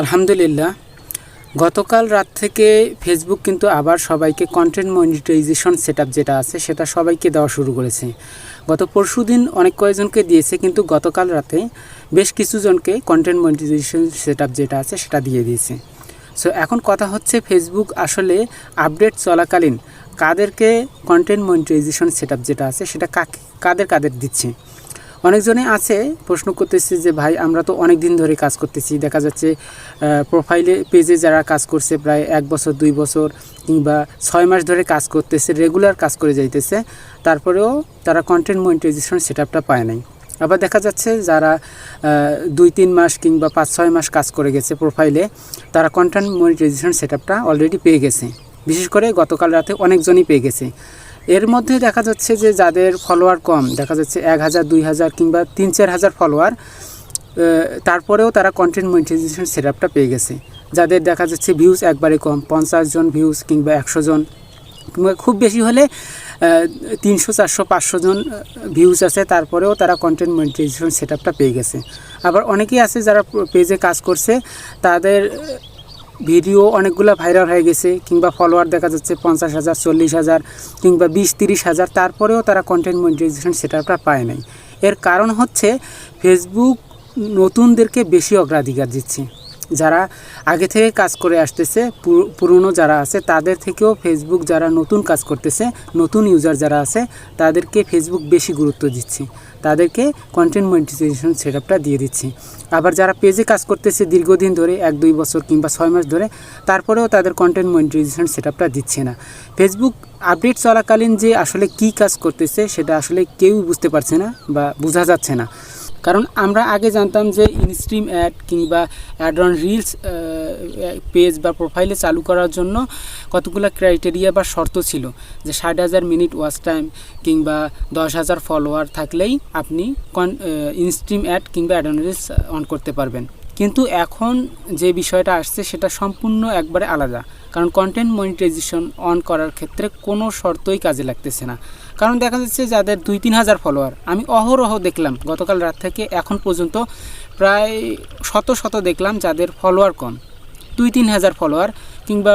আলহামদুলিল্লাহ। গতকাল রাত থেকে ফেসবুক কিন্তু আবার সবাইকে কন্টেন্ট মনিটাইজেশন সেট যেটা আছে, সেটা সবাইকে দেওয়া শুরু করেছে। গত পরশু দিন অনেক কয়েকজনকে দিয়েছে, কিন্তু গতকাল রাতে বেশ কিছুজনকে কন্টেন্ট মনিটাইজেশন সেট যেটা আছে, সেটা দিয়ে দিয়েছে। সো এখন কথা হচ্ছে ফেসবুক আসলে আপডেট চলাকালীন কাদেরকে কন্টেন্ট মনিটাইজেশন সেট যেটা আছে, সেটা কাদের কাদের দিচ্ছে? অনেকজনে আছে, প্রশ্ন করতেছে যে, ভাই, আমরা তো অনেক দিন ধরে কাজ করতেছি। দেখা যাচ্ছে প্রোফাইলে পেজে যারা কাজ করছে প্রায় এক বছর, দুই বছর কিংবা ছয় মাস ধরে কাজ করতেছে রেগুলার কাজ করে যাইতেছে, তারপরেও তারা কন্টেন্ট মনিটাইজেশন সেট আপটা পায় নাই। আবার দেখা যাচ্ছে যারা দুই, তিন মাস কিংবা পাঁচ, ছয় মাস কাজ করে গেছে প্রোফাইলে তারা কন্টেন্ট মনিটাইজেশন সেট অলরেডি পেয়ে গেছে। বিশেষ করে গতকাল রাতে অনেকজনই পেয়ে গেছে। এর মধ্যে দেখা যাচ্ছে যে যাদের ফলোয়ার কম, দেখা যাচ্ছে এক হাজার, দুই হাজার কিংবা তিন, চার হাজার ফলোয়ার তারপরেও তারা কন্টেন্ট মনিটাইজেশন সেট আপটা পেয়ে গেছে। যাদের দেখা যাচ্ছে ভিউজ একবারে কম, পঞ্চাশ জন ভিউজ কিংবা একশো জন, কিংবা খুব বেশি হলে তিনশো, চারশো, পাঁচশো জন ভিউজ আছে, তারপরেও তারা কন্টেন্ট মনিটাইজেশন সেট আপটা পেয়ে গেছে। আবার অনেকেই আছে যারা পেজে কাজ করছে, তাদের ভিডিও অনেকগুলো ভাইরাল হয়ে গেছে, কিংবা ফলোয়ার দেখা যাচ্ছে পঞ্চাশ হাজার, চল্লিশ হাজার, কিংবা বিশ, তিরিশ হাজার, তারপরেও তারা কন্টেন্ট মনিটাইজেশন সেটাটা পায় নাই। এর কারণ হচ্ছে ফেসবুক নতুনদেরকে বেশি অগ্রাধিকার দিচ্ছে। যারা আগে থেকে কাজ করে আসতেছে, পুরো- পুরনো যারা আছে, তাদের থেকেও ফেসবুক যারা নতুন কাজ করতেছে, নতুন ইউজার যারা আছে, তাদেরকে ফেসবুক বেশি গুরুত্ব দিচ্ছে। তাদেরকে কন্টেন্ট মনিটাইজেশন সেটআপটা দিয়ে দিচ্ছে। আবার যারা পেজে কাজ করতেছে দীর্ঘদিন ধরে, এক, দুই বছর কিংবা ছয় মাস ধরে, তারপরেও তাদের কন্টেন্ট মনিটাইজেশন সেটআপটা দিচ্ছে না। ফেসবুক আপডেট চলাকালীন যে আসলে কি কাজ করতেছে, সেটা আসলে কেউই বুঝতে পারছে না বা বোঝা যাচ্ছে না। কারণ আমরা আগে জানতাম যে ইনস্ট্রিম অ্যাড কিংবা অ্যাড অন রিলস পেজ বা প্রোফাইলে চালু করার জন্য কতগুলো ক্রাইটেরিয়া বা শর্ত ছিল? যে ষাট হাজার মিনিট ওয়াচ টাইম কিংবা দশ হাজার ফলোয়ার থাকলেই আপনি কন ইনস্ট্রিম অ্যাড কিংবা অ্যাড অন রিলস অন করতে পারবেন। কিন্তু এখন যে বিষয়টা আসছে সেটা সম্পূর্ণ একবারে আলাদা। কারণ কন্টেন্ট মনিটাইজেশন অন করার ক্ষেত্রে কোনো শর্তই কাজে লাগতেছে না। কারণ দেখা যাচ্ছে যাদের দুই তিন হাজার ফলোয়ার আমি অহরহ দেখলাম গতকাল রাত থেকে, এখন পর্যন্ত প্রায় শত শত দেখলাম যাদের ফলোয়ার কম। দুই তিন হাজার ফলোয়ার কিংবা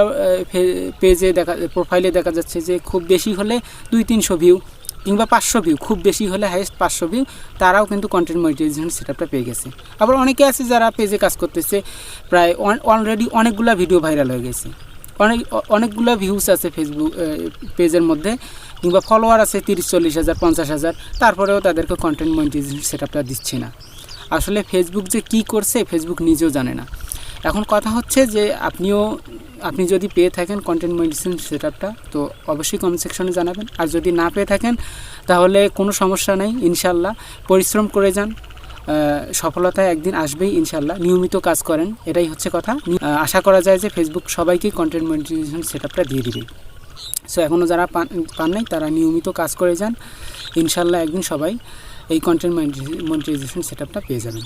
পেজে দেখা প্রোফাইলে দেখা যাচ্ছে যে খুব বেশি হলে দুই তিনশো ভিউ কিংবা পাঁচশো ভিউ খুব বেশি হলে হাইয়েস্ট পাঁচশো ভিউ তারাও কিন্তু কন্টেন্ট মনিটাইজেশন সেটআপটা পেয়ে গেছে। আবার অনেকে আছে যারা পেজে কাজ করতেছে, প্রায় অলরেডি অনেকগুলা ভিডিও ভাইরাল হয়ে গেছে। অনেক, অনেকগুলো ভিউস আছে ফেসবুক পেজের মধ্যে, কিংবা ফলোয়ার আছে তিরিশ, চল্লিশ হাজার, পঞ্চাশ হাজার, তারপরেও তাদেরকে কন্টেন্ট মনিটাইজেশন সেটআপটা দিচ্ছে না। আসলে ফেসবুক যে কি করছে ফেসবুক নিজেও জানে না। এখন কথা হচ্ছে যে আপনিও, আপনি যদি পেয়ে থাকেন কন্টেন্ট মনিটাইজেশন সেটআপটা তো অবশ্যই কমেন্ট সেকশনে জানাবেন। আর যদি না পেয়ে থাকেন, তাহলে কোনো সমস্যা নেই ইনশাল্লাহ পরিশ্রম করে যান সফলতা একদিন আসবেই ইনশাল্লাহ নিয়মিত কাজ করেন, এটাই হচ্ছে কথা। আশা করা যায় যে ফেসবুক সবাইকেই কন্টেন্ট মনিটাইজেশন সেটআপটা দিয়ে দিবে। সো এখনও যারা পান পান নাই, তারা নিয়মিত কাজ করে যান। ইনশাল্লাহ একদিন সবাই এই কন্টেন্ট মনিটাইজেশন সেটআপটা পেয়ে যাবেন।